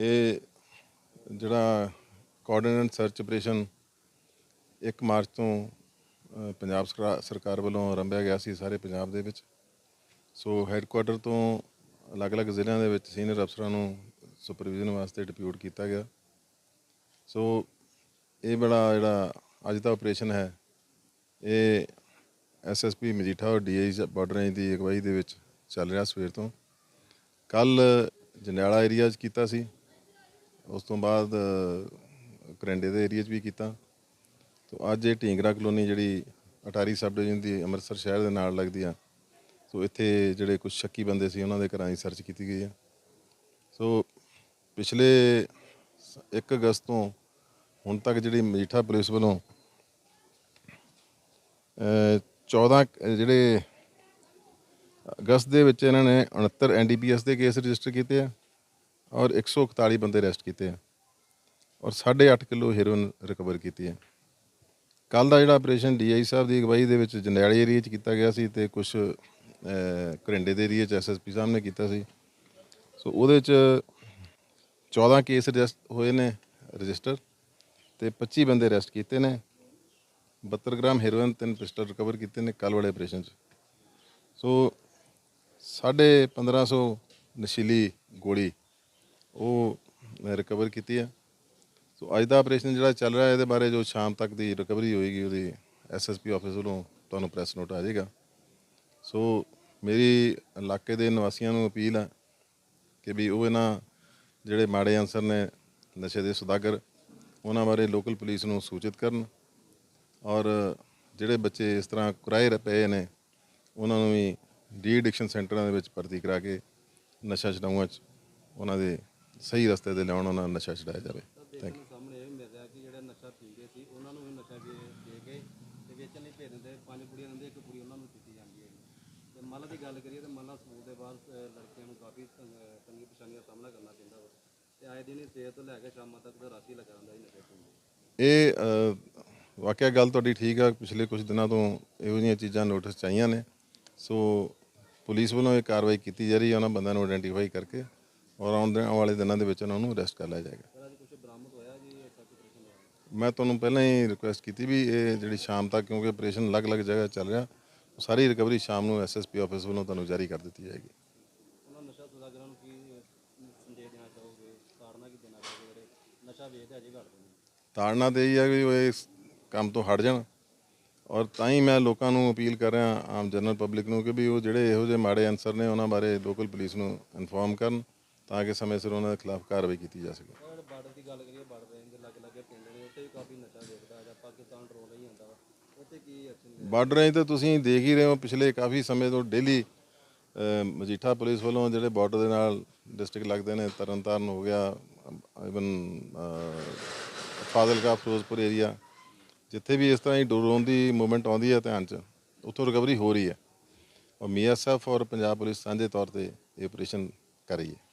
ਇਹ ਜਿਹੜਾ coordinate search operation 1 March ਤੋਂ ਪੰਜਾਬ ਸਰਕਾ- ਸਰਕਾਰ ਵੱਲੋਂ ਆਰੰਭਿਆ ਗਿਆ ਸੀ ਸਾਰੇ ਪੰਜਾਬ ਦੇ ਵਿੱਚ। ਸੋ ਹੈੱਡਕੁਆਟਰ ਤੋਂ ਅਲੱਗ-ਅਲੱਗ ਜ਼ਿਲ੍ਹਿਆਂ ਦੇ ਵਿੱਚ ਸੀਨੀਅਰ ਅਫਸਰਾਂ ਨੂੰ ਸੁਪਰਵਿਜ਼ਨ ਵਾਸਤੇ ਡਿਪਿਊਟ ਕੀਤਾ ਗਿਆ। ਸੋ ਇਹ ਬੜਾ ਜਿਹੜਾ ਅੱਜ ਦਾ ਆਪਰੇਸ਼ਨ ਹੈ, ਇਹ ਐਸਐਸਪੀ ਮਜੀਠਾ ਔਰ ਡੀਆਈ ਬਾਰਡਰ ਰੇਂਜ ਦੀ ਅਗਵਾਈ ਦੇ ਵਿੱਚ ਚੱਲ ਰਿਹਾ ਸਵੇਰ ਤੋਂ। ਕੱਲ ਜੰਡਿਆਲਾ ਏਰੀਆ 'ਚ ਕੀਤਾ ਸੀ। ਉਸ ਤੋਂ ਬਾਅਦ ਅ, ਕਰੰਡੇ ਦੇ ਏਰੀਆ 'ਚ ਵੀ ਕੀਤਾ। ਤੋ ਅੱਜ ਇਹ ਢੀਂਗਰਾ ਕਲੋਨੀ ਜਿਹੜੀ ਅਟਾਰੀ ਸਬ ਡਿਵੀਜ਼ਨ ਦੀ ਅੰਮ੍ਰਿਤਸਰ ਸ਼ਹਿਰ ਦੇ ਨਾਲ ਲੱਗਦੀ ਆ। ਸੋ ਇੱਥੇ ਜਿਹੜੇ ਕੁਝ ਸ਼ੱਕੀ ਬੰਦੇ ਸੀ ਉਹਨਾਂ ਦੇ ਘਰਾਂ ਦੀ ਸਰਚ ਕੀਤੀ ਗਈ ਆ। ਸੋ ਪਿਛਲੇ 1 ਅਗਸਤ ਤੋਂ ਹੁਣ ਤੱਕ ਜਿਹੜੀ ਮਜੀਠਾ ਪੁਲਿਸ ਵੱਲੋਂ ਅ, 14 ਜਿਹੜੇ ਅਗਸਤ ਦੇ ਵਿੱਚ ਇਹਨਾਂ ਨੇ 69 ਐਨਡੀਪੀਐਸ ਦੇ ਕੇਸ ਰਜਿਸਟਰ ਕੀਤੇ ਆ। ਔਰ 141 ਬੰਦੇ ਅਰੈਸਟ ਕੀਤੇ ਆ ਔਰ 8.5 ਕਿਲੋ ਹੈਰੋਇਨ ਰਿਕਵਰ ਕੀਤੀ ਹੈ ਕੱਲ ਦਾ ਜਿਹੜਾ ਆਪਰੇਸ਼ਨ ਡੀਆਈ ਸਾਹਿਬ ਦੀ ਅਗਵਾਈ ਦੇ ਵਿੱਚ ਜੰਡਿਆਲੀ ਏਰੀਆ 'ਚ ਕੀਤਾ ਗਿਆ ਸੀ ਤੇ ਕੁਝ ਕਰਿੰਡੇ ਦੇ ਏਰੀਆ 'ਚ ਐਸਐਸਪੀ ਸਾਹਿਬ ਨੇ ਕੀਤਾ ਸੀ। ਸੋ ਉਹਦੇ 'ਚ 14 ਕੇਸ ਰਜਿਸਟ ਹੋਏ ਨੇ ਰਜਿਸਟਰ ਤੇ 25 ਬੰਦੇ ਅਰੈਸਟ ਕੀਤੇ ਨੇ। 72 ਗ੍ਰਾਮ ਹੈਰੋਇਨ, ਤਿੰਨ ਪਿਸਟਲ ਰਿਕਵਰ ਕੀਤੇ ਨੇ ਕੱਲ ਵਾਲੇ ਆਪਰੇਸ਼ਨ 'ਚ। ਸੋ ਸਾਢੇ 1500 ਨਸ਼ੀਲੀ ਗੋਲੀ ਉਹ ਰਿਕਵਰ ਕੀਤੀ ਹੈ ਸੋ ਅੱਜ ਦਾ ਆਪਰੇਸ਼ਨ ਜਿਹੜਾ ਚੱਲ ਰਿਹਾ, ਇਹਦੇ ਬਾਰੇ ਜੋ ਸ਼ਾਮ ਤੱਕ ਦੀ ਰਿਕਵਰੀ ਹੋਏਗੀ, ਉਹਦੀ ਐਸਐਸਪੀ ਆਫਿਸ ਵੱਲੋਂ ਤੁਹਾਨੂੰ ਪ੍ਰੈਸ ਨੋਟ ਆ ਜਾਏਗਾ। ਸੋ ਮੇਰੀ ਇਲਾਕੇ ਦੇ ਨਿਵਾਸੀਆਂ ਨੂੰ ਅਪੀਲ ਹੈ ਕਿ ਵੀ ਉਹ ਇਹਨਾਂ ਜਿਹੜੇ ਮਾੜੇ ਅਨਸਰ ਨੇ, ਨਸ਼ੇ ਦੇ ਸੁਦਾਗਰ, ਉਹਨਾਂ ਬਾਰੇ ਲੋਕਲ ਪੁਲਿਸ ਨੂੰ ਸੂਚਿਤ ਕਰਨ ਔਰ ਜਿਹੜੇ ਬੱਚੇ ਇਸ ਤਰ੍ਹਾਂ ਕੁਰਾਏ ਪਏ ਨੇ, ਉਹਨਾਂ ਨੂੰ ਵੀ ਡੀ ਐਡਿਕਸ਼ਨ ਸੈਂਟਰਾਂ ਦੇ ਵਿੱਚ ਭਰਤੀ ਕਰਾ ਕੇ ਨਸ਼ਾ ਛਡਾਊਆਂ 'ਚ ਉਹਨਾਂ ਦੇ ਸਹੀ ਰਸਤੇ ਤੇ ਲਿਆਉਣ ਉਹਨਾਂ ਨੂੰ ਨਸ਼ਾ ਛਡਾਇਆ ਜਾਵੇ। ਥੈਂਕ ਯੂ ਸਾਹਮਣੇ ਇਹ ਮਿਲ ਰਿਹਾ ਕਿ ਜਿਹੜੇ ਨਸ਼ਾ ਪੀਂਦੇ ਸੀ ਉਹਨਾਂ ਨੂੰ ਵੀ ਨਸ਼ਾ ਦੇ ਦੇ ਕੇ ਤੇ ਵੇਚਣ ਲਈ ਭੇਜ ਦਿੰਦੇ। ਪੰਜ ਕੁੜੀਆਂ ਦਿੰਦੇ ਇੱਕ ਕੁੜੀ ਉਹਨਾਂ ਨੂੰ ਦਿੱਤੀ ਜਾਂਦੀ ਹੈ। ਤੇ ਮੱਲਾ ਦੀ ਗੱਲ ਕਰੀਏ ਤੇ ਮੱਲਾ ਸਕੂਲ ਦੇ ਬਾਅਦ ਲੜਕੀਆਂ ਨੂੰ ਕਾਫੀ ਤੰਗ- ਪਰੇਸ਼ਾਨੀਆਂ ਦਾ ਸਾਹਮਣਾ ਕਰਨਾ ਪੈਂਦਾ ਵਾ। ਤੇ ਆਏ ਦਿਨ ਹੀ ਸਵੇਰ ਤੋਂ ਲੈ ਕੇ ਸ਼ਾਮਾਂ ਤੱਕ ਦਾ ਰਾਤੀ ਲੱਗਾ ਰਹਿੰਦਾ ਜੀ ਨਸ਼ੇ ਪੀਂਦੇ ਇਹ ਵਾਕਿਆ ਗੱਲ ਤੁਹਾਡੀ ਠੀਕ ਆ। ਪਿਛਲੇ ਕੁਝ ਦਿਨਾਂ ਤੋਂ ਇਹੋ ਜਿਹੀਆਂ ਚੀਜ਼ਾਂ ਨੋਟਿਸ 'ਚ ਆਈਆਂ ਨੇ। ਸੋ ਪੁਲਿਸ ਵੱਲੋਂ ਇਹ ਕਾਰਵਾਈ ਕੀਤੀ ਜਾ ਰਹੀ ਹੈ ਉਹਨਾਂ ਬੰਦਿਆਂ ਨੂੰ ਆਇਡੈਂਟੀਫਾਈ ਕਰਕੇ। ਔਰ ਆਉਣ ਦੇ ਆਉਣ ਵਾਲੇ ਦਿਨਾਂ ਦੇ ਵਿੱਚ ਉਹਨਾਂ ਨੂੰ ਅਰੈਸਟ ਕਰ ਲਿਆ ਜਾਏਗਾ। ਮੈਂ ਤੁਹਾਨੂੰ ਪਹਿਲਾਂ ਹੀ ਰਿਕੁਐਸਟ ਕੀਤੀ ਵੀ ਇਹ ਜਿਹੜੀ ਸ਼ਾਮ ਤੱਕ ਕਿਉਂਕਿ ਆਪਰੇਸ਼ਨ ਅਲੱਗ-ਅਲੱਗ ਜਗ੍ਹਾ ਚੱਲ ਰਿਹਾ ਸਾਰੀ ਰਿਕਵਰੀ ਸ਼ਾਮ ਨੂੰ ਐਸਐਸਪੀ ਆਫਿਸ ਵੱਲੋਂ ਤੁਹਾਨੂੰ ਜਾਰੀ ਕਰ ਦਿੱਤੀ ਜਾਏਗੀ। ਉਹਨਾਂ ਨਸ਼ਾ ਸੁਦਾਗਰਾਂ ਨੂੰ ਕੀ ਅਹ, ਸੰਦੇਸ਼ ਦੇਣਾ ਚਾਹੋਗੇ? ਤਾੜਨਾ ਕੀ ਦੇਣਾ ਚਾਹੋਗੇ ਜਿਹੜੇ ਨਸ਼ਾ ਵੇਚਦੇ ਅਜੇ ਘੱਟਦੇ ਨੇ ਤਾੜਨਾ ਤੇ ਹੈ ਵੀ ਉਹ ਇਸ ਕੰਮ ਤੋਂ ਹਟ ਜਾਣ। ਔਰ ਤਾਂ ਹੀ ਮੈਂ ਲੋਕਾਂ ਨੂੰ ਅਪੀਲ ਕਰ ਰਿਹਾ ਆਮ ਜਨਰਲ ਪਬਲਿਕ ਨੂੰ ਕਿ ਵੀ ਉਹ ਜਿਹੜੇ ਇਹੋ ਜਿਹੇ ਮਾੜੇ ਅਨਸਰ ਨੇ ਉਹਨਾਂ ਬਾਰੇ ਲੋਕਲ ਪੁਲਿਸ ਨੂੰ ਇਨਫੋਰਮ ਕਰਨ। ਤਾਂ ਕਿ ਸਮੇਂ ਸਿਰ ਉਹਨਾਂ ਦੇ ਖਿਲਾਫ ਕਾਰਵਾਈ ਕੀਤੀ ਜਾ ਸਕੇ। ਬਾਰਡਰ ਦੀ ਗੱਲ ਕਰੀਏ ਬਾਰਡਰ ਰੇਂਜ ਦੇ ਲੱਗੇ ਲੱਗੇ ਪਿੰਡ ਨੇ ਉੱਥੇ ਵੀ ਕਾਫੀ ਨਸ਼ਾ ਵੇਚਦਾ ਜਾਂ ਪਾਕਿਸਤਾਨ ਡਰੋਨ ਨਹੀਂ ਆਉਂਦਾ ਵਾ। ਉੱਥੇ ਕੀ ਐਕਸ਼ਨ ਬਾਰਡਰ ਰੇਂਜ ਤੇ ਤੁਸੀਂ ਦੇਖ ਹੀ ਰਹੇ ਹੋ ਪਿਛਲੇ ਕਾਫੀ ਸਮੇਂ ਤੋਂ ਡੇਲੀ ਮਜੀਠਾ ਪੁਲਿਸ ਵੱਲੋਂ ਜਿਹੜੇ ਬਾਰਡਰ ਦੇ ਨਾਲ ਡਿਸਟ੍ਰਿਕਟ ਲੱਗਦੇ ਨੇ ਤਰਨਤਾਰਨ ਹੋ ਗਿਆ ਇਵਨ ਫਾਜ਼ਿਲਕਾ ਫਿਰੋਜ਼ਪੁਰ ਏਰੀਆ ਜਿੱਥੇ ਵੀ ਇਸ ਤਰ੍ਹਾਂ ਹੀ ਡਰੋਨ ਦੀ ਮੂਵਮੈਂਟ ਆਉਂਦੀ ਹੈ ਧਿਆਨ 'ਚ ਉੱਥੋਂ ਰਿਕਵਰੀ ਹੋ ਰਹੀ ਹੈ। ਔਰ ਮੀਐਸਐਫ ਔਰ ਪੰਜਾਬ ਪੁਲਿਸ ਸਾਂਝੇ ਤੌਰ ਤੇ ਇਹ ਆਪਰੇਸ਼ਨ ਕਰ ਰਹੀ ਹੈ।